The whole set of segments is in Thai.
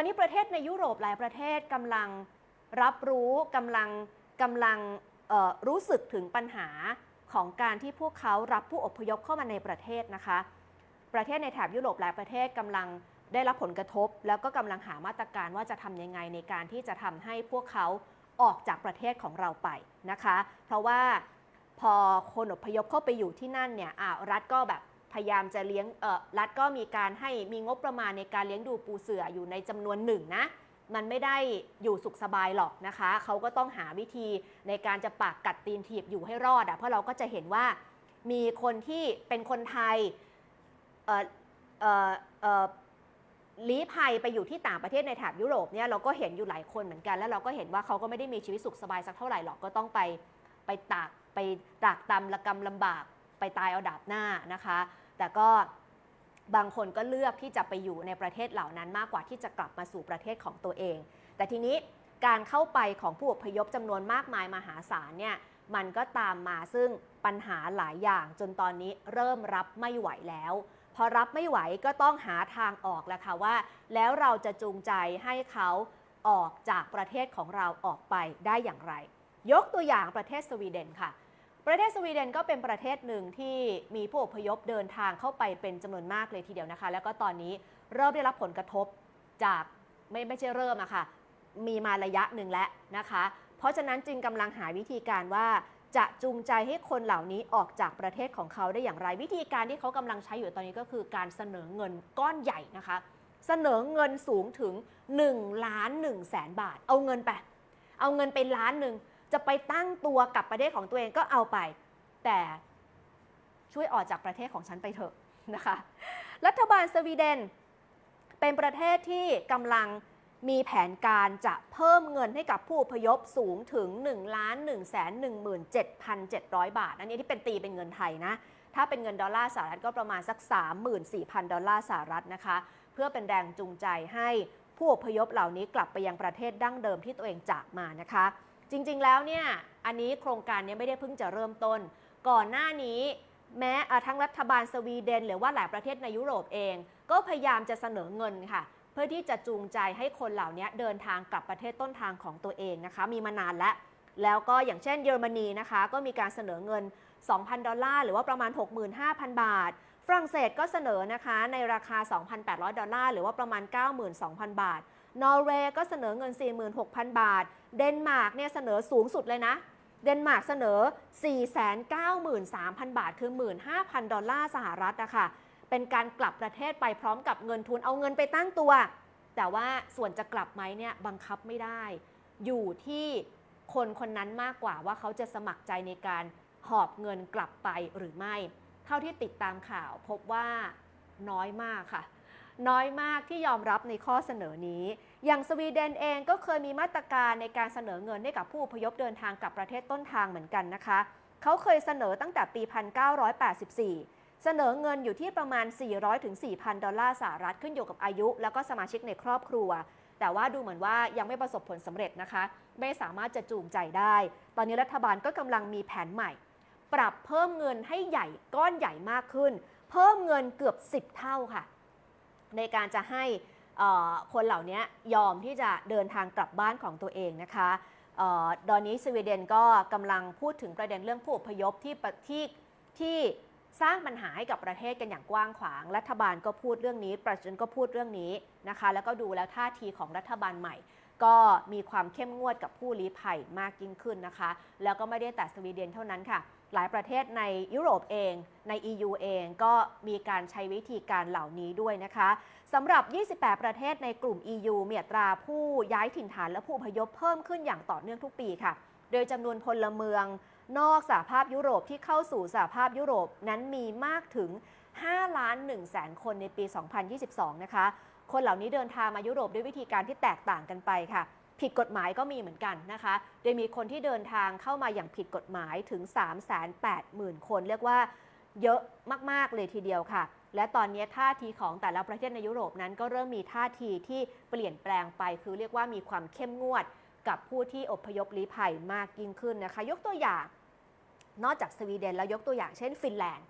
อนนี้ประเทศในยุโรปหลายประเทศกำลังรับรู้กำลังกำลังรู้สึกถึงปัญหาของการที่พวกเขารับผู้อพยพเข้ามาในประเทศนะคะ ประเทศในแถบยุโรปหลายประเทศกำลังได้รับผลกระทบ แล้วก็กำลังหามาตรการว่าจะทำยังไงในการที่จะทำให้พวกเขาออกจากประเทศของเราไปนะคะ เพราะว่าพอคนอพยพเข้าไปอยู่ที่นั่นเนี่ยอ่ารัฐก็แบบ พยายามจะเลี้ยงเออรัฐก็มีการให้มีงบประมาณในการเลี้ยงดูปูเสืออยู่ในจำนวนหนึ่งนะมันไม่ได้อยู่สุขสบายหรอกนะคะ เขาก็ต้องหาวิธีในการจะปากกัดตีนถีบอยู่ให้รอดอะเพราะเราก็จะเห็นว่ามีคนที่เป็นคนไทยลี้ภัยไปอยู่ที่ต่างประเทศในแถบยุโรปเนี่ยเราก็เห็นอยู่หลายคนเหมือนกัน แล้วเราก็เห็นว่าเขาก็ไม่ได้มีชีวิตสุขสบายสักเท่าไหร่หรอกก็ต้องไปไปตากไปตากตำละกำลำบาก ไปตายเอาดาบหน้านะคะ แต่ก็บางคนก็เลือกที่จะไปอยู่ในประเทศเหล่านั้นมากกว่าที่จะกลับมาสู่ประเทศของตัวเอง แต่ทีนี้การเข้าไปของผู้อพยพจำนวนมากมายมหาศาลเนี่ยมันก็ตามมาซึ่งปัญหาหลายอย่างจนตอนนี้เริ่มรับไม่ไหวแล้ว พอรับไม่ไหวก็ต้องหาทางออกแล้วค่ะว่า แล้วเราจะจูงใจให้เขาออกจากประเทศของเราออกไปได้อย่างไร ยกตัวอย่างประเทศสวีเดนค่ะ ประเทศสวีเดนก็เป็นประเทศหนึ่งที่มีผู้อพยพเดินทางเข้าไปเป็นจำนวนมากเลยทีเดียวนะคะ แล้วก็ตอนนี้เริ่มได้รับผลกระทบจากไม่ไม่ใช่เริ่มอะค่ะมีมาระยะหนึ่งแล้วนะคะ เพราะฉะนั้นจึงกำลังหาวิธีการว่าจะจูงใจให้คนเหล่านี้ออกจากประเทศของเขาได้อย่างไร วิธีการที่เขากำลังใช้อยู่ตอนนี้ก็คือการเสนอเงินก้อนใหญ่นะคะ เสนอเงินสูงถึง1ล้าน1แสนบาท เอาเงินไป เอาเงินไปล้านหนึ่ง จะไปตั้งตัวกับประเทศของตัวเองก็เอาไป แต่ช่วยออกจากประเทศของฉันไปเถอะนะคะ รัฐบาลสวีเดน เป็นประเทศที่กำลังมีแผนการจะเพิ่มเงินให้กับผู้อพยพสูงถึง1ล้าน1แสน17,700 บาท อันนี้ที่เป็นตีเป็นเงินไทยนะ ถ้าเป็นเงินดอลลาร์สหรัฐก็ประมาณสัก 34,000 ดอลลาร์สหรัฐนะคะ เพื่อเป็นแรงจูงใจให้ผู้อพยพเหล่านี้กลับไปยังประเทศดั้งเดิมที่ตัวเองจากมานะคะ จริงๆแล้วเนี่ยอันนี้โครงการนี้ไม่ได้เพิ่งจะเริ่มต้น ก่อนหน้านี้แม้ทั้งรัฐบาลสวีเดน หรือว่าหลายประเทศในยุโรปเอง ก็พยายามจะเสนอเงินค่ะ เพื่อที่จะจูงใจให้คนเหล่านี้เดินทางกลับประเทศต้นทางของตัวเองนะคะ มีมานานแล้ว แล้วก็อย่างเช่นเยอรมนีนะคะ ก็มีการเสนอเงิน 2,000 ดอลลาร์หรือว่าประมาณ 65,000 บาท ฝรั่งเศสก็เสนอนะคะในราคา 2,800 ดอลลาร์หรือว่าประมาณ 92,000 บาท นอร์เวย์ก็เสนอเงิน 46,000 บาท เดนมาร์กเนี่ยเสนอสูงสุดเลยนะ เดนมาร์กเสนอ 493,000 บาท คือ 15,000 ดอลลาร์สหรัฐนะคะเป็นการกลับประเทศไปพร้อมกับเงินทุนเอาเงินไปตั้งตัว แต่ว่าส่วนจะกลับไหมเนี่ยบังคับไม่ได้ อยู่ที่คนคนนั้นมากกว่าว่าเขาจะสมัครใจในการหอบเงินกลับไปหรือไม่ เท่าที่ติดตามข่าวพบว่าน้อยมากค่ะ น้อยมากที่ยอมรับในข้อเสนอนี้ อย่างสวีเดนเองก็เคยมีมาตรการในการเสนอเงินให้กับผู้พยพเดินทางกลับประเทศต้นทางเหมือนกันนะคะ เขาเคยเสนอตั้งแต่ปี 1984 เสนอเงินอยู่ที่ประมาณ 400-4,000 ดอลลาร์สหรัฐขึ้นอยู่กับอายุ แล้วก็สมาชิกในครอบครัวแต่ว่าดูเหมือนว่ายังไม่ประสบผลสำเร็จนะคะ ไม่สามารถจะจูงใจได้ ตอนนี้รัฐบาลก็กำลังมีแผนใหม่ ปรับเพิ่มเงินให้ใหญ่ก้อนใหญ่มากขึ้น เพิ่มเงินเกือบ 10 เท่าค่ะ ในการจะให้คนเหล่านี้ยอมที่จะเดินทางกลับบ้านของตัวเองนะคะเออตอนนี้สวีเดนก็กำลังพูดถึงประเด็นเรื่องผู้อพยพที่ประที่ที่สร้างปัญหาให้กับประเทศกันอย่างกว้างขวาง รัฐบาลก็พูดเรื่องนี้ ประชาชนก็พูดเรื่องนี้นะคะ แล้วก็ดูแล้วท่าทีของรัฐบาลใหม่ ก็มีความเข้มงวดกับผู้ลี้ภัยมากยิ่งขึ้นนะคะ แล้วก็ไม่ได้แต่สวีเดนเท่านั้นค่ะ หลายประเทศในยุโรปเอง ใน EU เองก็มีการใช้วิธีการเหล่านี้ด้วยนะคะสำหรับ 28 ประเทศในกลุ่ม EU มีอัตราผู้ย้ายถิ่นฐานและผู้พยพเพิ่มขึ้นอย่างต่อเนื่องทุกปีค่ะ โดยจำนวนพลเมืองนอกสหภาพยุโรปที่เข้าสู่สหภาพยุโรปนั้นมีมากถึง 5 ล้าน1แสนคนในปี 2022 นะคะ คนเหล่านี้เดินทางมายุโรปด้วยวิธีการที่แตกต่างกันไปค่ะ ผิดกฎหมายก็มีเหมือนกันนะคะโดยมีคนที่เดินทางเข้ามาอย่างผิดกฎหมายถึง 380,000 คน เรียกว่าเยอะมาก ๆ เลยทีเดียวค่ะ และตอนนี้ท่าทีของแต่ละประเทศในยุโรปนั้นก็เริ่มมีท่าทีที่เปลี่ยนแปลงไป คือเรียกว่ามีความเข้มงวดกับผู้ที่อพยพลี้ภัยมากยิ่งขึ้นนะคะ ยกตัวอย่าง นอกจากสวีเดนแล้วยกตัวอย่างเช่น ฟินแลนด์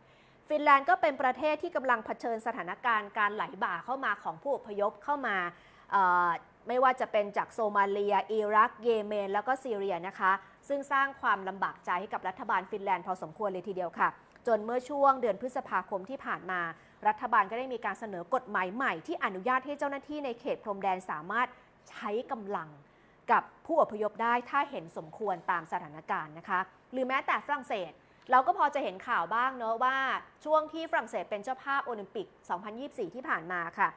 ฟินแลนด์ก็เป็นประเทศที่กำลังเผชิญสถานการณ์การไหลบ่าเข้ามาของผู้อพยพเข้ามา ไม่ว่าจะเป็นจากโซมาเลีย อิรัก เยเมน แล้วก็ซีเรียนะคะ ซึ่งสร้างความลำบากใจให้กับรัฐบาลฟินแลนด์พอสมควรเลยทีเดียวค่ะ จนเมื่อช่วงเดือนพฤษภาคมที่ผ่านมา รัฐบาลก็ได้มีการเสนอกฎหมายใหม่ที่อนุญาตให้เจ้าหน้าที่ในเขตพรมแดนสามารถใช้กำลังกับผู้อพยพได้ถ้าเห็นสมควรตามสถานการณ์นะคะ หรือแม้แต่ฝรั่งเศส เราก็พอจะเห็นข่าวบ้างเนอะว่าช่วงที่ฝรั่งเศสเป็นเจ้าภาพโอลิมปิก 2024 ที่ผ่านมาค่ะ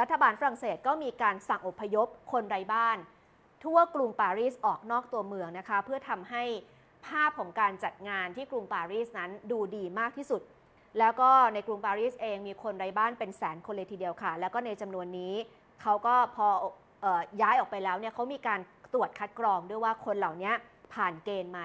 รัฐบาลฝรั่งเศสก็มีการสั่งอพยพคนไร้บ้าน ทั่วกรุงปารีสออกนอกตัวเมืองนะคะ เพื่อทำให้ภาพของการจัดงานที่กรุงปารีสนั้นดูดีมากที่สุด แล้วก็ในกรุงปารีสเองมีคนไร้บ้านเป็นแสนคนเลยทีเดียวค่ะ แล้วก็ในจำนวนนี้เขาก็พอออย้ายออกไปแล้วเนี่ยเขามีการตรวจคัดกรองด้วยว่าคนเหล่านี้ผ่านเกณฑ์ไหม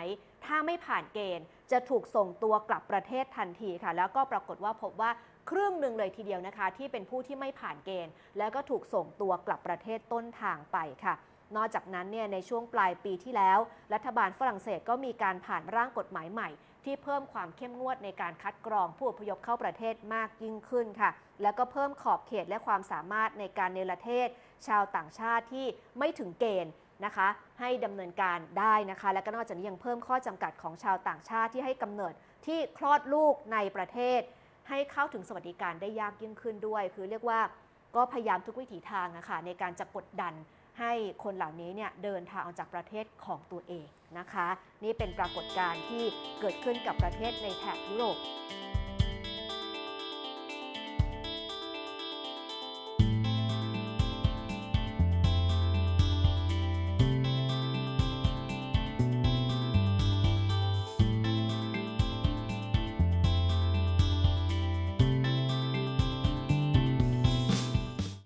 ถ้าไม่ผ่านเกณฑ์ จะถูกส่งตัวกลับประเทศทันทีค่ะ แล้วก็ปรากฏว่าพบว่าครึ่งหนึ่งเลยทีเดียวนะคะ ที่เป็นผู้ที่ไม่ผ่านเกณฑ์ แล้วก็ถูกส่งตัวกลับประเทศต้นทางไปค่ะนอกจากนั้นเนี่ยในช่วงปลายปีที่แล้ว รัฐบาลฝรั่งเศสก็มีการผ่านร่างกฎหมายใหม่ ที่เพิ่มความเข้มงวดในการคัดกรองผู้อพยพเข้าประเทศมากยิ่งขึ้นค่ะ แล้วก็เพิ่มขอบเขตและความสามารถในการเนรเทศ ชาวต่างชาติที่ไม่ถึงเกณฑ์ นะคะ ให้ดำเนินการได้นะคะ และก็นอกจากนี้ยังเพิ่มข้อจำกัดของชาวต่างชาติที่ให้กำเนิดที่คลอดลูกในประเทศ ให้เข้าถึงสวัสดิการได้ยากยิ่งขึ้นด้วย คือเรียกว่าก็พยายามทุกวิถีทางนะคะในการจะกดดันให้คนเหล่านี้เนี่ยเดินทางออกจากประเทศของตัวเองนะคะ นี่เป็นปรากฏการณ์ที่เกิดขึ้นกับประเทศในแถบยุโรป